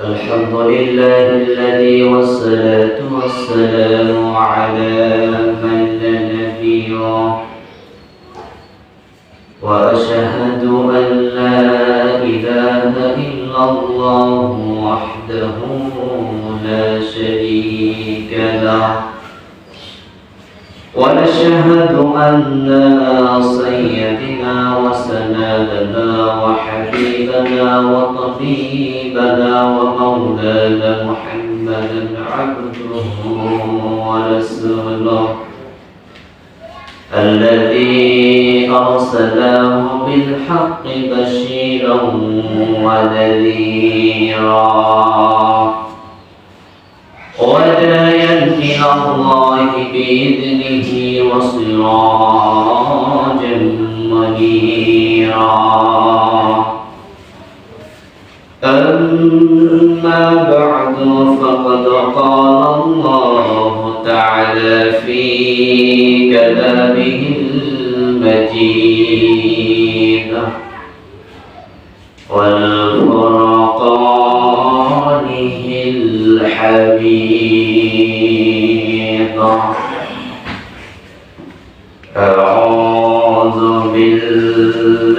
الحمد لله الذي والصلاة والسلام على من لا نبي. وأشهد أن لا إله إلا الله وحده لا شريك له. ونشهد أن سيدنا وسندنا وحبيبنا وطبيبنا ومولانا محمدا عبده ورسوله الذي أرسله بالحق بشيرا ونذيرا. الله بإذنه وسراجا منيرا. أما بعد فقد قال الله تعالى في كلامه المجيد.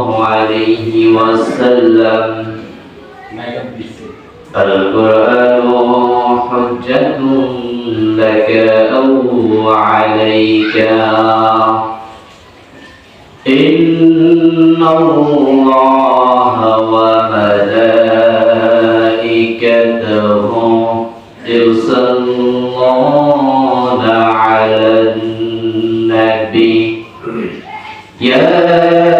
الله عليه وسلم. القرآن حجة لك أو عليك. إن الله وملائكته يصلون على النبي. يا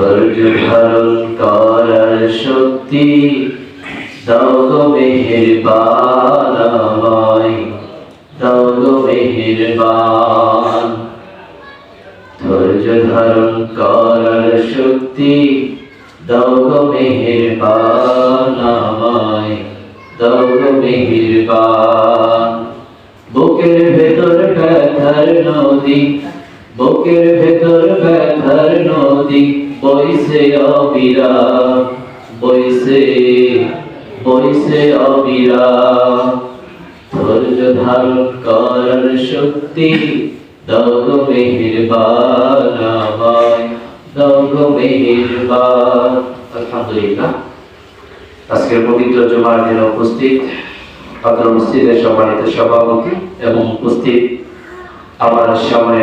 ধৈর্য ধারণ করার শক্তি দাও গো মেহেরবান আমায় দাও গো মেহেরবান। ধৈর্য ধারণ করার শক্তি দাও গো মেহেরবান আমায় দাও গো মেহেরবান। বুকের ভেতর ব্যথার নদী বুকের ভেতর ব্যথার নদী, বইছে অবিরাম, বইছে বইছে অবিরাম। ধৈর্য ধারণ করার শক্তি দাও গো মেহেরবান আমায় দাও গো মেহেরবান। আলহামদুলিল্লাহ। আজকের পবিত্র জুমার দিনে উপস্থিত অত্র মসজিদের সম্মানিত সভাপতি এবং উপস্থিত আমার সামনে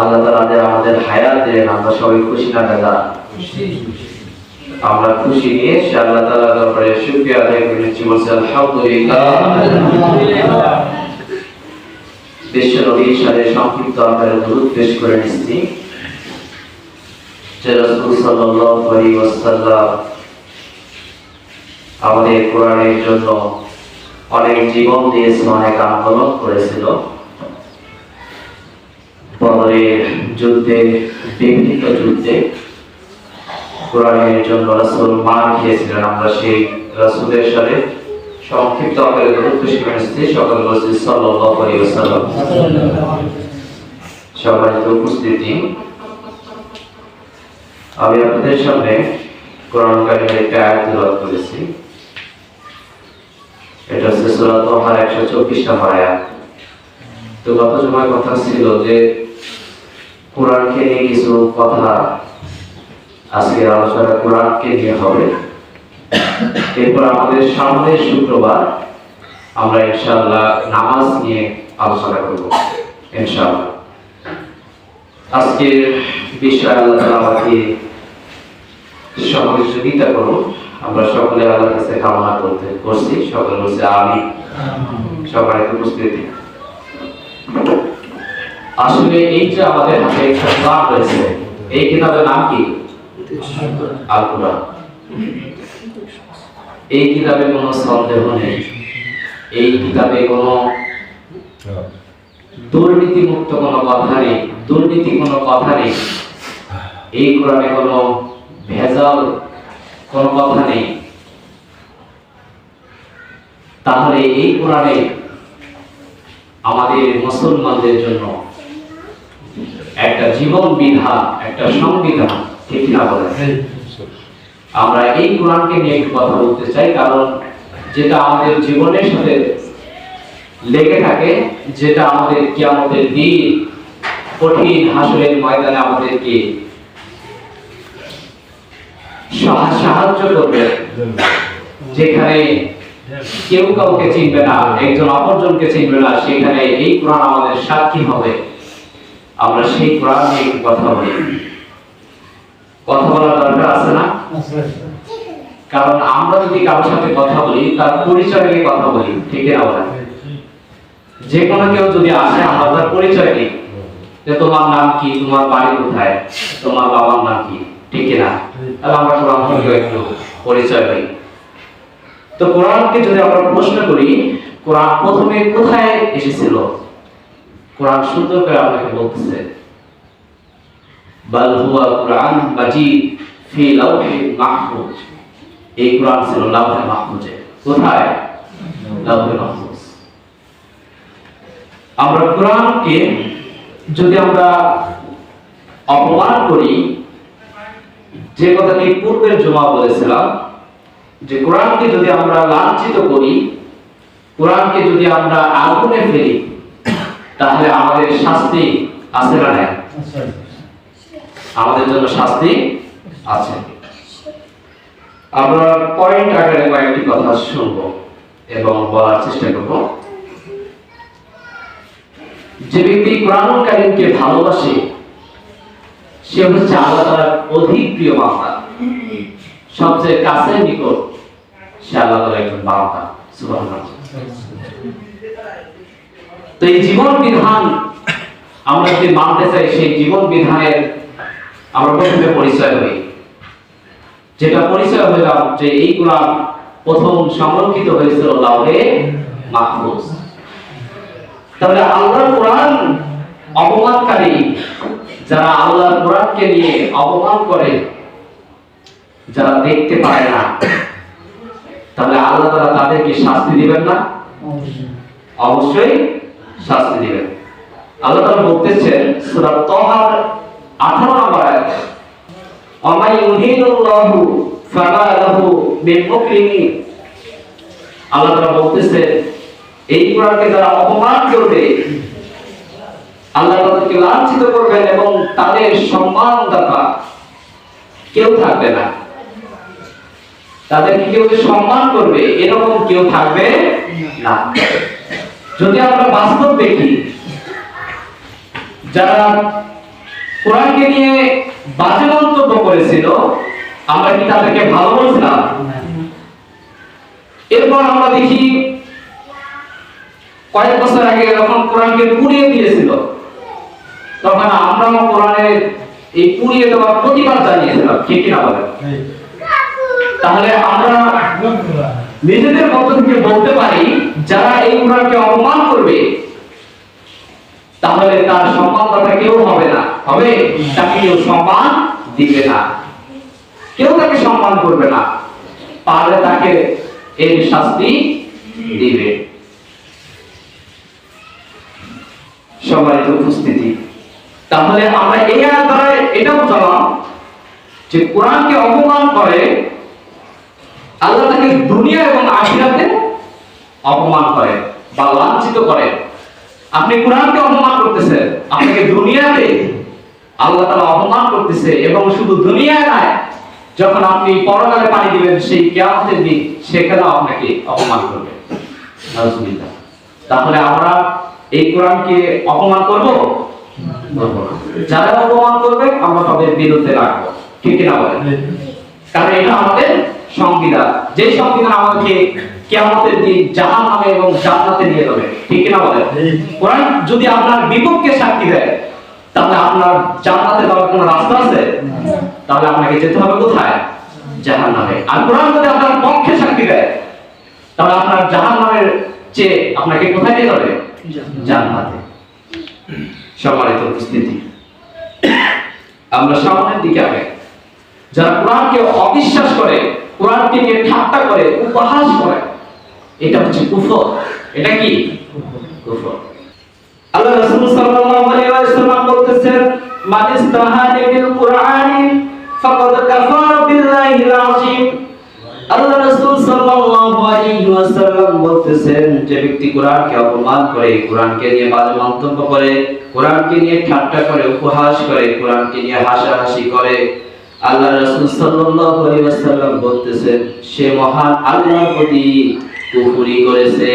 আল্লাহ তাআলা যে আমাদের হায়াত দিলেন আমরা সবাই খুশি না দাদা? আমরা খুশি নিয়ে সে আল্লাহ তাআলা দরবারে শুকরিয়া আদায় বলছি আলহামদুলিল্লাহ। বিশ্ব নবীর সাথে সংক্ষিপ্ত আকারে দরুদ পেশ করে নিচ্ছি। যে রাসূল সাল্লাল্লাহু আলাইহি ওয়াসাল্লাম আমাদের কোরআনের জন্য অনেক জীবন দিয়েছে অনেক আন্দোলন করেছিল। বদরের যুদ্ধে বিভিন্ন যুদ্ধে কোরআনের জন্য রাসূল মার খেয়েছিলেন। আমরা সেই রাসূলের সাথে সংক্ষিপ্ত আকারে পেশ করে সকল বলছি সাল্লাল্লাহু আলাইহি ওয়াসাল্লাম। সম্মানিত উপস্থিতি। আমি আপনাদের সামনে কোরআন কারিমের একটা আয়াত তেলাওয়াত করেছি। এটা হচ্ছে সূরা তাহার 124 নম্বর আয়াত। তো গত জমায় কথা ছিল যে কোরআনকে নিয়ে কিছু কথা আজকের আলোচনা কোরআনকে নিয়ে হবে। এরপর আমাদের সামনের শুক্রবার আমরা ইনশাআল্লাহ নামাজ নিয়ে আলোচনা করব, ইনশাআল্লাহ। আজকের বিষয় আল্লাহ আমাকে সহযোগিতা করুন। আমরা সকলে আল্লাহর কাছে কামনা করতে করছি। সকলে বলছে আমি সবাই উপস্থিতি আসলে এই যে আমাদের হাতে একটা কিতাব রয়েছে, এই কিতাবের নাম কি? আল কোরআন এই কিতাবে কোনো সন্দেহ নেই। এই কিতাবে কোনো দুর্নীতি মুক্ত কোনো কথা নেই, দুর্নীতি কোনো কথা নেই। এই কোরআনে কোনো ভেজাল কোনো কথা নেই। তাহলে এই কোরআনে আমাদের মুসলমানদের জন্য একটা জীবন বিধান একটা সংবিধান ঠিক না বলে আমরা এই কোরআনকে নিয়ে একটু কথা বলতে চাই কারণ যেটা আমাদের জীবনের সাথে লেগে থাকে যেটা আমাদের কিয়ামতের দিন কঠিন হাসরের ময়দানে আমাদেরকে সাহায্য করবে যেখানে কেউ কাউকে চিনবে না একজন অপরজনকে চিনবে না সেখানে এই কোরআন আমাদের সাক্ষী হবে। আমরা সেই কোরআন নিয়ে একটু কথা বলি। কথা বলার দরকার আছে না? কারণ আমরা যদি কারোর সাথে কথা বলি তার পরিচয় নিয়ে কথা বলি ঠিক না বলেন? যে কোনো কেউ যদি আসে আমরা তার পরিচয় নিই যে তোমার নাম কি? তোমার বাড়ি কোথায়? তোমার বাবার নাম কি? ঠিক না তাহলে আমরা সবাই আমাকে একটু পরিচয় পাই। তো কোরআনকে যদি আমরা প্রশ্ন করি কোরআন প্রথমে কোথায় এসেছিল? কোরআন সুন্দর করে আপনাকে বলতেছে, বাল হুয়া কোরআন ফি লাউহিল মাহফুজ। এই কোরআন ছিল লাউহে মাহফুজে। কোথায়? লাউহে মাহফুজ। আমরা কোরআনকে যদি আমরা অপমান করি, যে কথাটি পূর্বের জমা বলেছিলাম, যে কোরআনকে যদি আমরা লাঞ্ছিত করি, কোরআনকে যদি আমরা আগুনে ফেলি তাহলে আমাদের শাস্তি আছে না নাই? আমাদের জন্য শাস্তি আছে। আমরা পয়েন্ট আকারে কয়েকটি কথা শুনব এবং বলার চেষ্টা করব। যে ব্যক্তি কোরআন কারিমকে ভালোবাসে সে হচ্ছে আল্লাহ তাআলার অধিক প্রিয় বান্দা। সবচেয়ে কাছের নিকট সে আল্লাহ তাআলার একজন বান্দা। সুবহানাল্লাহ। তো এই জীবন বিধান আমরা যদি মানতে চাই সেই জীবন বিধানের আমরা প্রথমে পরিচয় হই। যেটা পরিচয় হইলাম যে এই কোরআন প্রথম সংরক্ষিত হয়েছিল লাউহে মাহফুজ। তাহলে আল্লাহর কোরআন অপমানকারী যারা আল্লাহর কোরআনকে নিয়ে অপমান করে যারা দেখতে পায় না তাহলে আল্লাহ তারা তাদেরকে শাস্তি দিবেন না? অবশ্যই শাস্তি দিবেন। আল্লাহ তাআলা বলতেছেন, সূরা তাহার 18 নম্বর আয়াত ওয়ামাই ইউহিনুল্লাহু ফালা বিমুকরিমি আল্লাহ তাআলা বলতেছেন, এই কোরআনকে যারা অপমান করবে, আল্লাহ তাদেরকে লাঞ্ছিত করবেন এবং তাদের সম্মান দাতা কেউ থাকবে না। তাদেরকে কেউ সম্মান করবে, এরকম কেউ থাকবে না। যদি আমরা বাস্তব দেখি যারা কোরআনকে নিয়ে বাজে মন্তব্য করেছিল আমরা কি তাদেরকে ভালো বলছিলাম? এরপর আমরা দেখি কয়েক বছর আগে যখন কোরআনকে পুড়িয়ে দিয়েছিল তখন আমরাও কোরআনের এই পুড়িয়ে দেওয়ার প্রতিবাদ জানিয়েছিলাম ঠিক কিনা বলেন? তাহলে আমরা নিজেদের মধ্য থেকে বলতে পারি যারা এই কোরআনকে অপমান করবে, তাহলে তার সম্মানদাতা কেউ হবে না। হবে? তাকে কেউ সম্মান দিবে না। কেউ তাকে সম্মান করবে না। পারলে তাকে এর শাস্তি দিবে। সম্মানিত উপস্থিতি, তাহলে আমরা এই আয়াত দ্বারা এটা বুঝালাম যে কোরআনকে অপমান করে আল্লাহ তাকে দুনিয়া এবং আখিরাতে অপমান করে বা লাঞ্ছিত করে। আপনি কোরআনকে অপমান করতেছেন আপনাকে দুনিয়াতে আল্লাহ তাআলা অপমান করতেছে এবং শুধু দুনিয়ায় নয় যখন আপনি পরকালে পানি দিবেন সেই কিয়ামতের দিন সেখানেও আপনাকে অপমান করবে। তাহলে আমরা এই কোরআনকে অপমান করব? করব যারা অপমান করবে আমরা তাদের বিরুদ্ধে রাখব। ঠিক কিনা বলেন? কারণ এটা আমাদের সংবিধান। যে সংবিধান আমাদেরকে কিয়ামতের দিন জাহান্নামে এবং জান্নাতে নিয়ে যাবে। ঠিক বলেন? কোরআন যদি আপনার বিপক্ষে সাক্ষী দেয় তাহলে আপনার জান্নাতে যাওয়ার কোনো রাস্তা আছে? তাহলে আপনাকে যেতে হবে কোথায়? জাহান্নামে। আর কোরআন যদি আপনার পক্ষে সাক্ষী দেয় তাহলে আপনার জাহান্নামের চেয়ে আপনাকে কোথায় নিয়ে যাবে? জান্নাতে। সম্মানিত উপস্থিতি আমরা সামনের দিকে আগে। যারা কোরআনকে অবিশ্বাস করে কোরআনকে নিয়ে ঠাট্টা করে উপহাস করে এটা হচ্ছে কুফর। এটা কি? কুফর। আল্লাহ রাসূল সাল্লাল্লাহু আলাইহি ওয়াসাল্লাম বলতেছেন মান ইস্তাহাদা বিল কুরআনি, ফাকাদ কাফারা বিল্লাহিল আযীম। আল্লাহ রাসূল সাল্লাল্লাহু আলাইহি ওয়াসাল্লাম বলতেছেন, যে ব্যক্তি কোরআনকে অপমান করে, কোরআনকে নিয়ে বাজে মন্তব্য করে, কোরআনকে নিয়ে ঠাট্টা করে, উপহাস করে, কোরআনকে নিয়ে হাসাহাসি করে। আল্লাহ রাসূল সাল্লাল্লাহু আলাইহি ওয়াসাল্লাম বলতেছেন, সে মহান আল্লাহর প্রতি কুফুরি করেছে।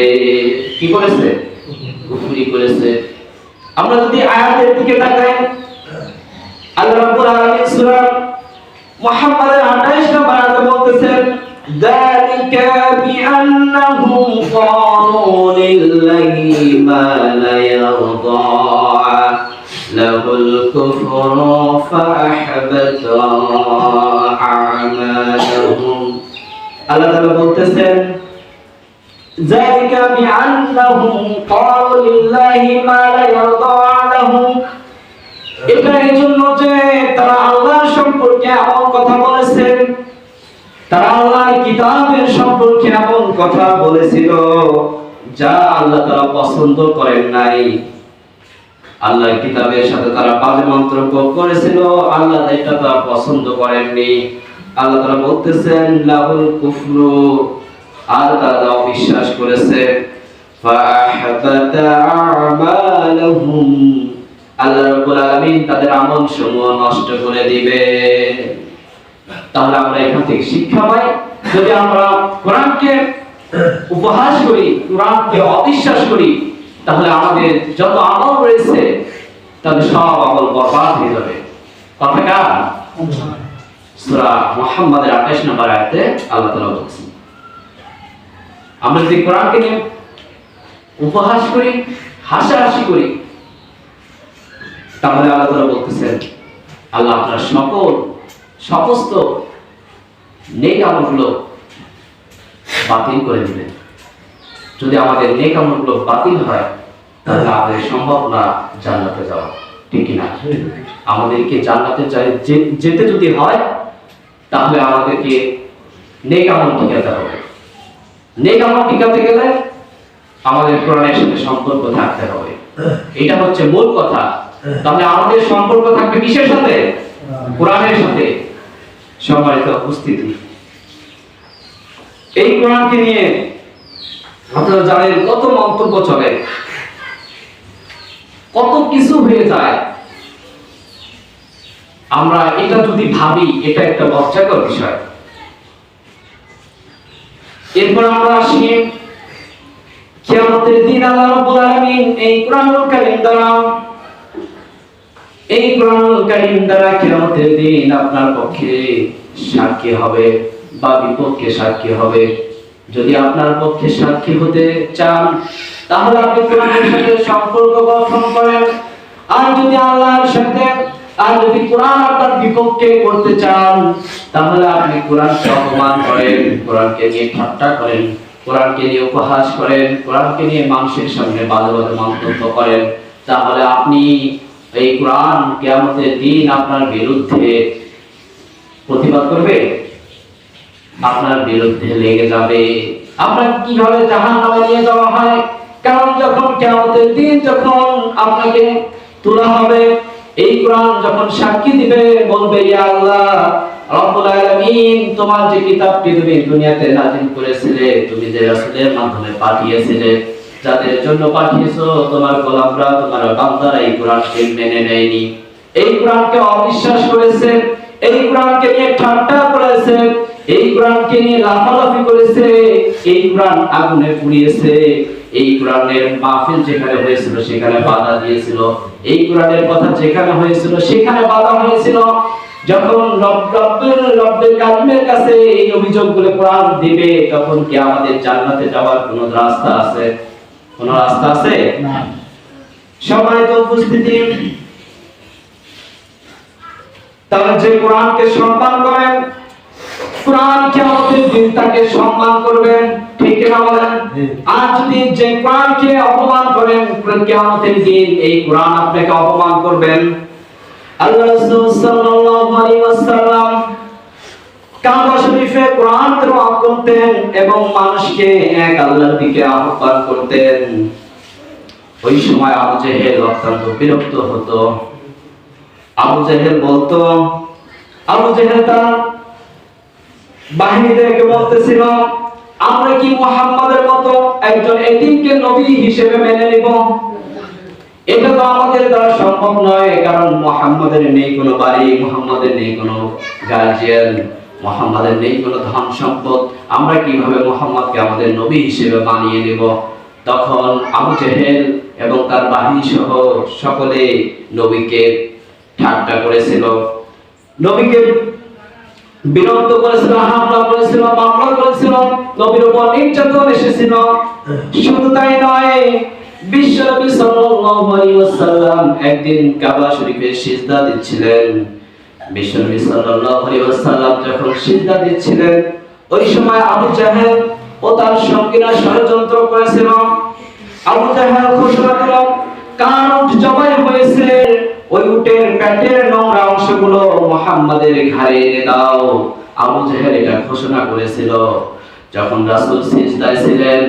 কি করেছে? কুফুরি করেছে। আমরা যদি আয়াতের দিকে তাকাই, আল্লাহ রাব্বুল আলামিন সূরা মুহাম্মাদের 28 নম্বর আয়াতে বলতেছেন যালিকা বিআন্নাহুম ক্বালু লিল্লাহি মা লা ইয়ারদা লাহুল কুফরু ফাহবাতা আমালুহুম. আল্লাহ তাআলা বলতেছেন ذلك بأنهم قالوا لله ما لا يرضى لهم এটা এই জন্য যে তারা আল্লাহ সম্পর্কে এমন কথা বলেছেন তারা আল্লাহর কিতাবের সম্পর্কে এমন কথা বলেছিল যা আল্লাহ তারা পছন্দ করেন নাই আল্লাহর কিতাবের সাথে তারা বাজে মন্তব্য করেছিল আল্লাহ এটা তারা পছন্দ করেননি আল্লাহ তারা বলতেছেন লাহুল কুফরু আর তারা অবিশ্বাস করেছে আল্লাহ রাব্বুল আলামিন তাদের আমল সমূহ নষ্ট করে দিবে। তাহলে আমরা এখান থেকে শিক্ষা পাই যদি আমরা কোরআনকে উপহাস করি কোরআনকে অবিশ্বাস করি তাহলে আমাদের যত আমল রয়েছে তাদের সব আমল বরবাদ হয়ে যাবে। কথা কার? সূরা মুহাম্মাদের 28 নম্বর আয়াতে আল্লাহ তাআলা বলছেন আমরা যদি কোরআনকে নিয়ে উপহাস করি, হাসাহাসি করি, তাহলে আল্লাহ তাআলা বলতেছেন, আল্লাহ আপনার সকল সমস্ত নেক আমলগুলো বাতিল করে দিবেন। যদি আমাদের নেক আমলগুলো বাতিল হয়, তাহলে আমাদের সম্ভব না জান্নাতে যাওয়া। ঠিক না? আমাদেরকে জান্নাতে যেতে যদি হয়, তাহলে আমাদেরকে নেক আমল টিকাতে হবে। নেক আমল টিকাতে গেলে আমাদের কোরআনের সাথে সম্পর্ক থাকতে হবে। এটা হচ্ছে মূল কথা। তাহলে আমাদের সম্পর্ক থাকবে কিসের সাথে? কোরআনের সাথে। সম্মানিত উপস্থিতি। এই কোরআনকে নিয়ে আপনারা জানেন কত মন্তব্য চলে। কত কিছু হয়ে যায়। আমরা এটা যদি ভাবি, এটা একটা লজ্জাকর বিষয়। এরপর আমরা আসি কিয়ামতের দিন আল্লাহ রাব্বুল আলামিন এই কোরআনুল কারীম দ্বারা, এই কোরআনুল কারীম দ্বারা কিয়ামতের দিন আপনার পক্ষে সাক্ষী হবে বা বিপক্ষে সাক্ষী হবে। যদি আপনার পক্ষে সাক্ষী হতে চান, তাহলে আপনি কোরআনের সাথে সম্পর্ক গঠন করেন আর যদি আল্লাহর সাথে আর যদি কোরআন আপনার বিপক্ষে করতে চান, তাহলে আপনি কোরআনকে অপমান করেন, কোরআনকে নিয়ে ঠাট্টা করেন, কোরআনকে নিয়ে উপহাস করেন, কোরআনকে নিয়ে মানুষের সামনে বাজে বাজে মন্তব্য করেন, তাহলে আপনি এই কোরআন কিয়ামতের দিন আপনার বিরুদ্ধে প্রতিবাদ করবে? আপনার বিরুদ্ধে লেগে যাবে। আপনার কীভাবে জাহান নামে নিয়ে যাওয়া হয়? কারণ যখন কিয়ামতের দিন যখন আপনাকে তোলা হবে এই কোরআন যখন সাক্ষী দিবে, বলবে, ইয়া আল্লাহ, রব্বুল আলামিন, তোমার যে কিতাবটি তুমি দুনিয়াতে নাযিল করেছিলে, তুমি যে রাসূলের মাধ্যমে পাঠিয়েছিলে, যাদের জন্য পাঠিয়েছো, তোমার গোলামরা, তোমার বান্দারা এই কোরআনকে মেনে নেয়নি। এই কোরআনকে অবিশ্বাস করেছে, এই কোরআনকে নিয়ে ঠাট্টা করেছে, এই কোরআনকে নিয়ে লাফালাফি করেছে, এই কোরআন আগুনে পুড়িয়েছে। এই কোরআনের মাহফিল যেখানে হয়েছিল সেখানে বাধা দিয়েছিল। এই কোরআনের কথা যেখানে হয়েছিল সেখানে বাধা হয়েছিল। যখন রব- রব্বের রব্বের কালিমের কাছে এই অভিযোগগুলো কোরআন দিবে তখন কি আমাদের জান্নাতে যাওয়ার কোনো রাস্তা আছে? কোনো রাস্তা আছে? সম্মানিত উপস্থিতি। তাহলে যে কোরআনকে সম্মান করেন কোরআন কিয়ামতের দিন তাকে সম্মান করবেন? ঠিক না বলেন? আর যদি যে কোরআনকে অপমান করেন কিয়ামতের দিন এই কোরআন আপনাকে অপমান করবেন। আল্লাহ রাসূল সাল্লাল্লাহু আলাইহি ওয়াসাল্লাম কাবা শরীফে কোরআন তেলাওয়াত করতেন এবং মানুষকে এক আল্লাহর দিকে আহ্বান করতেন। ওই সময় আবু জেহেল অত্যন্ত বিরক্ত হতো। আবু জেহেল বলতো আবু জেহেল তার বাহিনীদেরকে বলতেছিল আমরা কি মুহাম্মাদের মতো একজন এতিমকে নবী হিসেবে মেনে নিব? এটা তো আমাদের দ্বারা সম্ভব নয়, কারণ মুহাম্মাদের নেই কোনো বাড়ি, মুহাম্মাদের নেই কোনো গার্জিয়ান, মুহাম্মাদের নেই কোনো ধন সম্পদ। আমরা কীভাবে মুহাম্মাদকে আমাদের নবী হিসেবে মানিয়ে নেব? তখন আবু জেহেল এবং তার বাহিনী সহ সকলে নবীকে ঠাট্টা করেছিল। নবীকে বিরক্ত করেছিল হামলা করেছিল মামলা করেছিল নবীর উপর নির্যাতন এসেছিল। শুধু তাই নয় বিশ্বনবী সাল্লাল্লাহু আলাইহি ওয়াসাল্লাম একদিন কাবা শরীফে সিজদা দিচ্ছিলেন। বিশ্বনবী সাল্লাল্লাহু আলাইহি ওয়াসাল্লাম যখন সিজদা দিচ্ছিলেন, ওই সময় আবু জাহেল ও তার সঙ্গীরা ষড়যন্ত্র করেছিল। আবু জাহেল ঘোষণা দিল কান উট জবাই হয়েছে? ওই উটের পেটের নোংরা অংশগুলো মুহাম্মাদের ঘাড়ে এনে দাও। আবু জেহেল এটা ঘোষণা করেছিল। যখন রাসূল সিজদায় ছিলেন,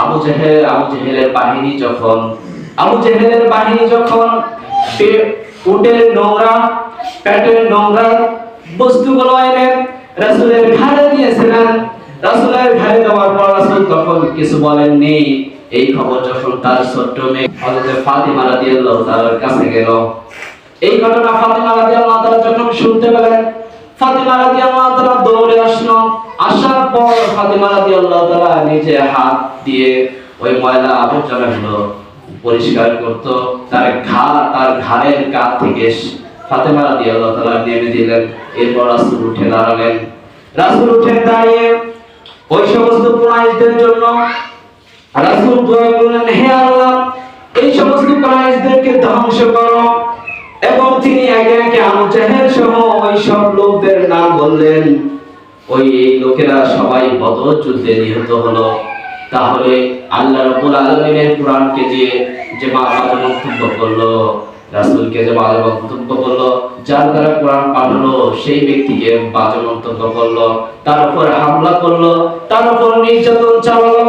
আবু জেহেল, আবু জেহেলের বাহিনী যখন, আবু জেহেলের বাহিনী যখন উটের নোংরা পেটের নোংরা বস্তুগুলো এনে রাসূলের ঘাড়ে দিয়েছিলেন, রাসূলের ঘাড়ে দেওয়ার পর রাসূল তখন কিছু বলেননি। এই খবর যখন তার ছোট্ট মেয়ে হযরত ফাতিমা রাদিয়াল্লাহু তাআলার কাছে গেল এই ঘটনা ফাতিমা রাদিয়াল্লাহু তাআলা যখন শুনতে পেলেন। ফাতিমা রাদিয়াল্লাহু তাআলা দৌড়ে আসলো। আসার পর ফাতিমা রাদিয়াল্লাহু তাআলা নিজে হাত দিয়ে ওই ময়লা আবর্জনাগুলো পরিষ্কার করত। তার ঘা, তার ঘাড়ের কাত থেকে ফাতেমা রাদিয়াল্লাহু তাআলা নেমে দিলেন। এরপর রাসূল উঠে দাঁড়ালেন। রাসূল উঠে দাঁড়িয়ে ওই সমস্ত কুরাইশদের জন্য রাসূল দোয়া করলেন, হে আল্লাহ, এই সমস্ত কুরাইশদেরকে ধ্বংস করো। এবং তিনি একে একে আবু সহ ওই সব লোকদের নাম বললেন। ওই এই লোকেরা সবাই বদর যুদ্ধে নিহত হলো। তাহলে আল্লাহ রাব্বুল আলামিনের কোরআনকে দিয়ে যে বাজে মন্তব্য করল, রাসূলকে যে বাজে মন্তব্য করল, যার দ্বারা কোরআন পাঠালো, সেই ব্যক্তিকে বাজে মন্তব্য করল, তার উপর হামলা করল, তার উপর নির্যাতন চালালো।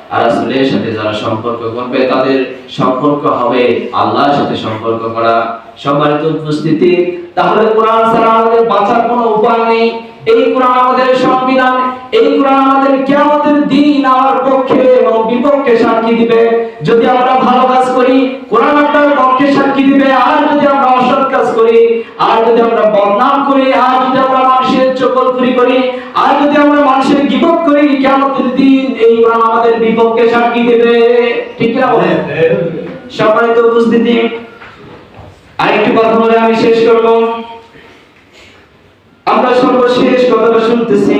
আর সাথে যারা সম্পর্ক করবে, তাদের সম্পর্ক হবে আল্লাহর সাথে সম্পর্ক করা। সম্মানিত উপস্থিতি, তাহলে কোরআন ছাড়া আমাদের বাঁচার কোনো উপায় নেই। এই কোরআন আমাদের সংবিধান, এই কোরআন আমাদের কিয়ামতের দিন আমার পক্ষে এবং বিপক্ষে সাক্ষী দিবে। যদি আমরা ভালো কাজ করি, কোরআন আপনার পক্ষে সাক্ষী দিবে। আর যদি আমরা অসৎ কাজ করি, আর যদি আমরা বদনাম করি, আর যদি করি। আর যদি আমরা মানুষের গিবত করি কিয়ামতের দিন এই কোরআন আমাদের বিপক্ষে সাক্ষী দিবে। ঠিক না বলেন সম্মানিত উপস্থিতি আরেকটি কথা বলে আমি শেষ করব। আমরা সর্বশেষ কথাটা শুনতেছি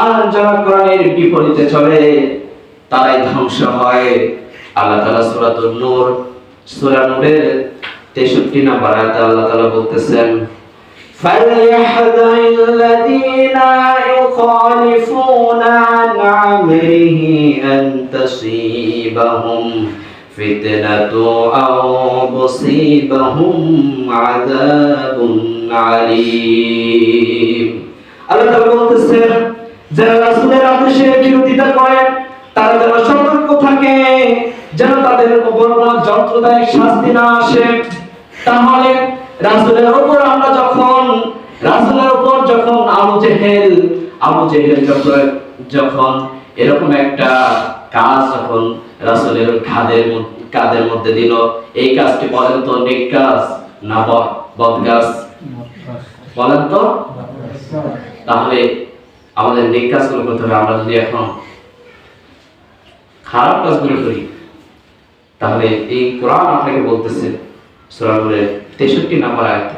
আর যারা কোরআনের বিপরীতে চলে তারাই ধ্বংস হয়। আল্লাহ তাআলা সূরাতুন নূর সূরা নূরের 63 নম্বর আয়াতে আল্লাহ তাআলা বলতেছেন فليحذر الذين يخالفون عن امره ان تصيبهم فتنه او تصيبهم عذاب عليم আল্লাহ তাআলা বলতেছেন যারা রাসূলের আদেশের বিরোধিতা করে তারা যেন সতর্ক থাকে যেন তাদের উপর কোনো যন্ত্রদায়ক শাস্তি না আসে তাহলে রাসূলের উপর আমরা যখন রাসূলের উপর যখন আবু জেহেল আবু জেহেল যখন এরকম একটা কাজ যখন রাসূলের মধ্যে- কাঁধের মধ্যে দিল, এই কাজটি বলেন তো নেক কাজ না বদ কাজ? বলেন তো? তাহলে আমাদের নেক কাজগুলো করতে হবে। আমরা যদি এখন খারাপ কাজগুলো করি, তাহলে এই কোরআন আপনাকে বলতেছে সুরাগুলের তেষট্টি নাম্বার আয়াতে।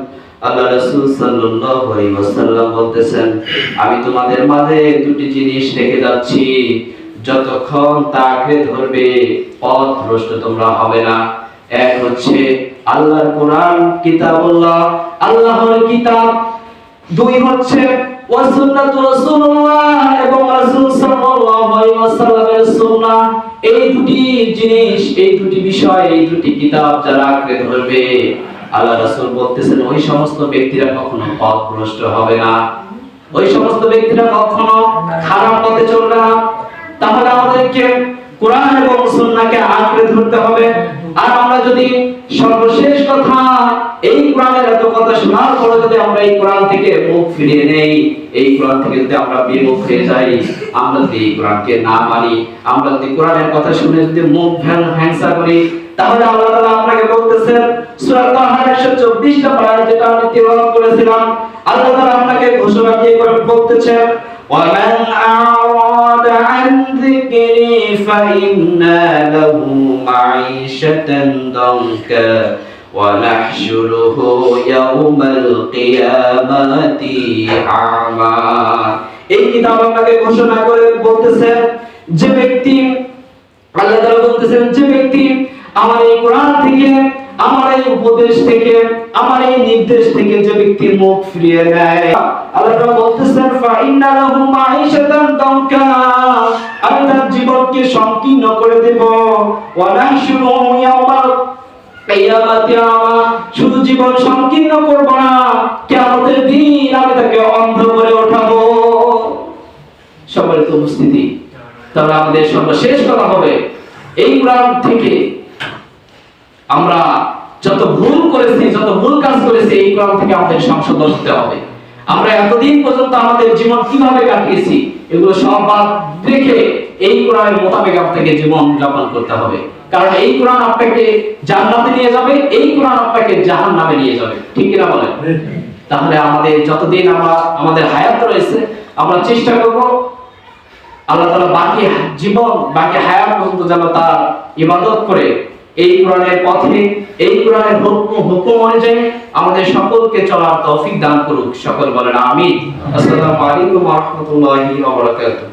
আল্লাহ রাসূল সাল্লাল্লাহু আলাইহি ওয়াসাল্লাম বলতেছেন, আমি তোমাদের মাঝে দুটি জিনিস রেখে যাচ্ছি। যতক্ষণ তাকে ধরবে পথ ভ্রষ্ট তোমরা হবে না। এক হচ্ছে আল্লাহর কোরআন, কিতাবুল্লাহ। আল্লাহর কিতাব। দুই হচ্ছে রাসূলুল্লাহ এবং রাসূল সাল্লাল্লাহু আলাইহি ওয়াসাল্লামের সুন্নাহ। এই দুটি জিনিস, এই দুটি বিষয়, এই দুটি কিতাব যারা আঁকড়ে ধরবে আল্লাহ রাসূল বলতেছেন, ওই সমস্ত ব্যক্তিরা কখনো পথভ্রষ্ট হবে না। ওই সমস্ত ব্যক্তিরা কখনো খারাপ পথে চলবে না। তাহলে আমাদেরকে কোরআন এবং সুন্নাহকে আঁকড়ে ধরতে হবে। আর আমরা যদি সর্বশেষ কথা, এই কোরআনের এত কথা শোনার পরে যদি আমরা এই কোরআন থেকে মুখ ফিরিয়ে নেই, এই কোরআন থেকে যদি আমরা বিমুখ হয়ে যাই, আমরা যদি এই কোরআনকে না মানি, আমরা যদি কোরআনের কথা শুনে যদি মুখ ভ্যান হ্যাংসা করি, তাহলে আল্লাহ তালা আপনাকে বলতেছেন, সূরা তাহার 124 নম্বর যেটা আমি তেলাওয়াত করেছিলাম, আল্লাহ তাআলা আপনাকে ঘোষণা দিয়ে বলতেছেন, ওয়া মান আ'রাদা فإن له معيشة ضنكا ونحشره يوم القيامة أعمى এই কিতাব আপনাকে ঘোষণা করে বলতেছেন যে ব্যক্তি আল্লাহ তাআলা বলতেছেন যে ব্যক্তি আমার এই কোরআন থেকে আমার এই উপদেশ থেকে, আমার এই নির্দেশ থেকে যে ব্যক্তি মুখ ফিরিয়ে নেয়, আল্লাহ বলতেছেন আমি তার জীবনকে সংকীর্ণ করে দেব। শুধু জীবন সংকীর্ণ করব না, কিয়ামতের দিন আমি তাকে অন্ধ করে ওঠাবো। সম্মানিত উপস্থিতি, তাহলে আমাদের সর্বশেষ কথা হবে। এই কোরআন থেকে আমরা যত ভুল করেছি, যত ভুল কাজ করেছি, এই কোরআন থেকে আমাদের সংশোধন হতে হবে। আমরা এতদিন পর্যন্ত আমাদের জীবন কীভাবে কাটিয়েছি, এগুলো সব বাদ রেখে এই কোরআনের মোতাবেক আপনাকে জীবন যাপন করতে হবে। কারণ এই কোরআন আপনাকে জান্নাতে নিয়ে যাবে, এই কোরআন আপনাকে জাহান্নামে নিয়ে যাবে। ঠিক কিনা বলেন? তাহলে আমাদের যতদিন আমরা, আমাদের হায়াত রয়েছে, আমরা চেষ্টা করব আল্লাহ তাআলা বাকি জীবন, বাকি হায়াত পর্যন্ত যেন তার ইবাদত করে এই কোরআনের পথে, এই কোরআনের হুকুম হুকুম অনুযায়ী আমাদের সকলকে চলার তৌফিক দান করুক। সকল বলেন আমিন। আসসালামু আলাইকুম ওয়া রাহমাতুল্লাহি ওয়া বারাকাতুহু।